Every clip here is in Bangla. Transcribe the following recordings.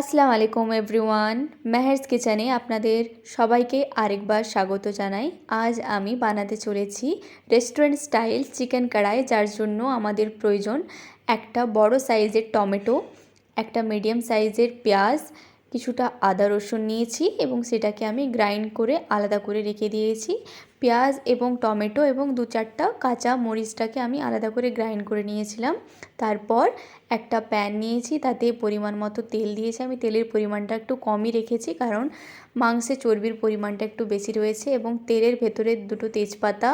আসসালামু আলাইকুম এভরিওয়ান। মেহেরস কিচেনে আপনাদের সবাইকে আরেকবার স্বাগত জানাই। আজ আমি বানাতে চলেছি রেস্টুরেন্ট স্টাইল চিকেন কড়াই, যার জন্য আমাদের প্রয়োজন একটা বড় সাইজের টমেটো, একটা মিডিয়াম সাইজের পেঁয়াজ, কিছুটা আদা রসুন নিয়েছি এবং সেটাকে আমি গ্রাইন্ড করে আলাদা করে রেখে দিয়েছি। পেঁয়াজ এবং টমেটো এবং দু চারটা কাঁচা মরিচটাকে আমি আলাদা করে গ্রাইন্ড করে নিয়েছিলাম। তারপর একটা প্যান নিয়েছি, তাতে পরিমাণ মতো তেল দিয়েছি। আমি তেলের পরিমাণটা একটু কমই রেখেছি কারণ মাংসে চর্বির পরিমাণটা একটু বেশি রয়েছে এবং তেলের ভেতরে দুটো তেজপাতা,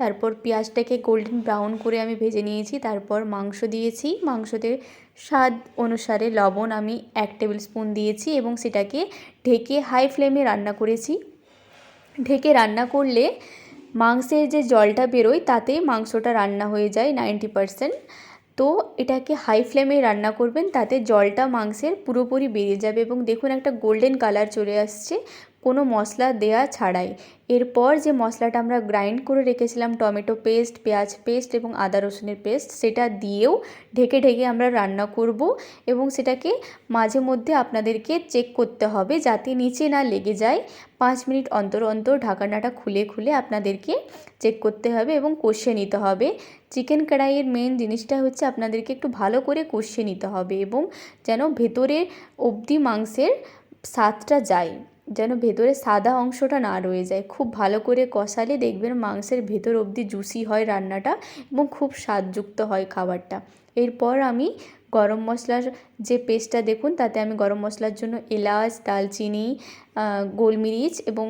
তারপর পেঁয়াজটাকে গোল্ডেন ব্রাউন করে আমি ভেজে নিয়েছি, তারপর মাংস দিয়েছি। মাংসতে স্বাদ অনুসারে লবণ আমি এক টেবিল স্পুন দিয়েছি এবং সেটাকে ঢেকে হাই ফ্লেমে রান্না করেছি। ঢেকে রান্না করলে মাংসের যে জলটা বেরোয়, তাতে মাংসটা রান্না হয়ে যায় নাইনটি পারসেন্ট। তো এটাকে হাই ফ্লেমে রান্না করবেন, তাতে জলটা মাংসের পুরোপুরি বেরিয়ে যাবে এবং দেখুন একটা গোল্ডেন কালার চলে আসছে। কোনো মশলা দেয়া ছাড়াই। এরপর যে মশলাটা আমরা গ্রাইন্ড করে রেখেছিলাম, টমেটো পেস্ট, পেঁয়াজ পেস্ট এবং আদা রসুনের পেস্ট, সেটা দিয়েও ঢেকে ঢেকে আমরা রান্না করব এবং সেটাকে মাঝে মধ্যে আপনাদেরকে চেক করতে হবে যাতে নিচে না লেগে যায়। পাঁচ মিনিট অন্তর অন্তর ঢাকানাটা খুলে খুলে আপনাদেরকে চেক করতে হবে এবং কষিয়ে নিতে হবে। চিকেন কড়াইয়ের মেন জিনিসটা হচ্ছে আপনাদেরকে একটু ভালো করে কষিয়ে নিতে হবে এবং যেন ভেতরে অবধি মাংসের স্বাদটা যায়। যেন ভেতরে সাদা অংশটা না রয়ে যায়। খুব ভালো করে কষালে দেখবেন মাংসের ভেতর অবধি জুসি হয় রান্নাটা এবং খুব স্বাদযুক্ত হয় খাবারটা। এরপর আমি গরম মশলার যে পেস্টটা দেখুন, তাতে আমি গরম মশলার জন্য এলাচ, দালচিনি গোলমরিচ এবং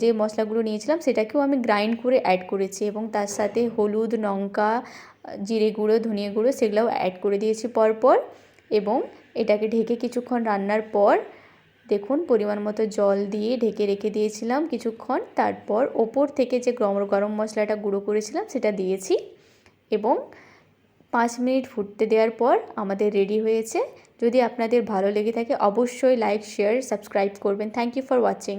যে মশলাগুলো নিয়েছিলাম সেটাকেও আমি গ্রাইন্ড করে অ্যাড করেছি এবং তার সাথে হলুদ, লঙ্কা, জিরে গুঁড়ো, ধনিয়া গুঁড়ো সেগুলোও অ্যাড করে দিয়েছি পরপর এবং এটাকে ঢেকে কিছুক্ষণ রান্নার পর দেখুন, পরিমাণ মতো জল দিয়ে ঢেকে রেখে দিয়েছিলাম কিছুক্ষণ। তারপর ওপর থেকে যে গরম মশলাটা গুঁড়ো করেছিলাম সেটা দিয়েছি এবং পাঁচ মিনিট ফুটতে দেওয়ার পর আমাদের রেডি হয়েছে। যদি আপনাদের ভালো লেগে থাকে, অবশ্যই লাইক, শেয়ার, সাবস্ক্রাইব করবেন। Thank you for watching.